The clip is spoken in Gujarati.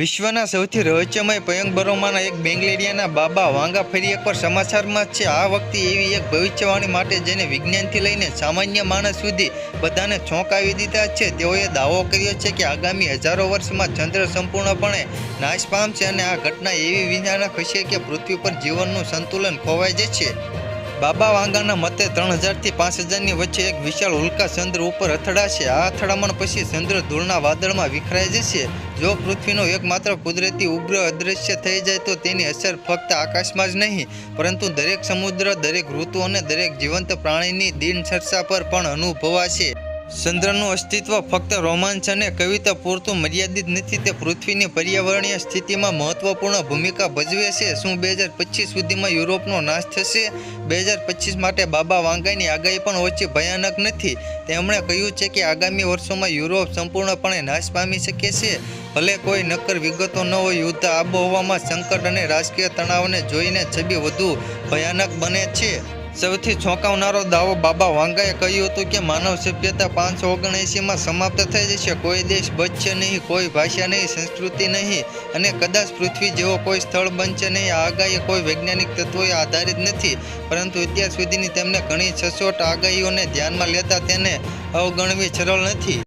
વિશ્વના સૌથી રહસ્યમય પયંગબરોમાંના એક બેંગ્લેરિયાના બાબા વાંગા ફરી એકવાર સમાચારમાં છે. આ વખતે એવી એક ભવિષ્યવાણી માટે જેને વિજ્ઞાનથી લઈને સામાન્ય માણસ સુધી બધાને ચોંકાવી દીધા છે, તેઓએ દાવો કર્યો છે કે આગામી હજારો વર્ષમાં ચંદ્ર સંપૂર્ણપણે નાશ પામશે અને આ ઘટના એવી વિજ્ઞાનક હશે કે પૃથ્વી પર જીવનનું સંતુલન ખોવાઈ જશે. બાબા વાંગાના મતે ત્રણ હજારથી પાંચ હજારની વચ્ચે એક વિશાળ ઉલ્કા ચંદ્ર ઉપર અથડાશે. આ અથડામણ પછી ચંદ્ર ધૂળના વાદળમાં વિખરાઈ જશે. જો પૃથ્વીનો એકમાત્ર કુદરતી ઉગ્ર અદૃશ્ય થઈ જાય તો તેની અસર ફક્ત આકાશમાં જ નહીં, પરંતુ દરેક સમુદ્ર, દરેક ઋતુ અને દરેક જીવંત પ્રાણીની દિનચર્ચા પર પણ અનુભવાશે. ચંદ્રનું અસ્તિત્વ ફક્ત રોમાંચ અને કવિતા પૂરતું મર્યાદિત નથી, તે પૃથ્વીની પર્યાવરણીય સ્થિતિમાં મહત્વપૂર્ણ ભૂમિકા ભજવે છે. શું બે હજાર પચીસ સુધીમાં યુરોપનો નાશ થશે? બે હજાર પચીસ માટે બાબા વાંગાઈની આગાહી પણ ઓછી ભયાનક નથી. તેમણે કહ્યું છે કે આગામી વર્ષોમાં યુરોપ સંપૂર્ણપણે નાશ પામી શકે છે. ભલે કોઈ નક્કર વિગતો ન હોય યુદ્ધ આબોહવામાં સંકટ અને રાજકીય તણાવને જોઈને છબી વધુ ભયાનક બને છે. સૌથી ચોંકાવનારો દાવો બાબા વાંગાએ કહ્યું હતું કે માનવ સભ્યતા પાંચસો ઓગણએંસીમાં સમાપ્ત થઈ જશે. કોઈ દેશ બચશે નહીં, કોઈ ભાષા નહીં, સંસ્કૃતિ નહીં અને કદાચ પૃથ્વી જેવો કોઈ સ્થળ બનશે નહીં. આગાહી કોઈ વૈજ્ઞાનિક તત્વોએ આધારિત નથી, પરંતુ અત્યાર સુધીની તેમને ઘણી સચોટ આગાહીઓને ધ્યાનમાં લેતા તેને અવગણવી સરળ નથી.